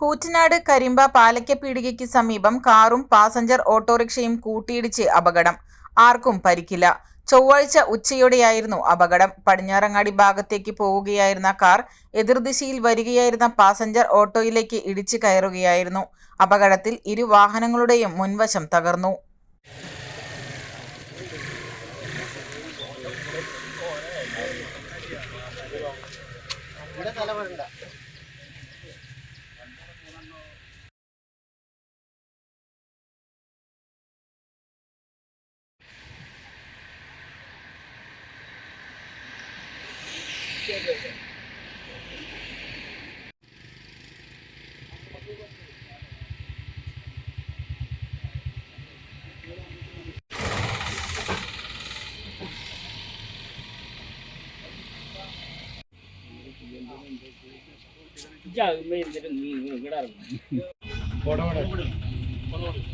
കൂറ്റനാട് കരിമ്പ പാലക്കപ്പീടികയ്ക്ക് സമീപം കാറും പാസഞ്ചർ ഓട്ടോറിക്ഷയും കൂട്ടിയിടിച്ച് അപകടം. ആർക്കും പരിക്കില്ല. ചൊവ്വാഴ്ച ഉച്ചയോടെയായിരുന്നു അപകടം. പടിഞ്ഞാറങ്ങാടി ഭാഗത്തേക്ക് പോവുകയായിരുന്ന കാർ എതിർദിശയിൽ വരികയായിരുന്ന പാസഞ്ചർ ഓട്ടോയിലേക്ക് ഇടിച്ചു കയറുകയായിരുന്നു. അപകടത്തിൽ ഇരു വാഹനങ്ങളുടെയും മുൻവശം തകർന്നു. ഇജ്ജ് എന്നിട്ട് നീ ഇവിടെ ഇറങ്ങും.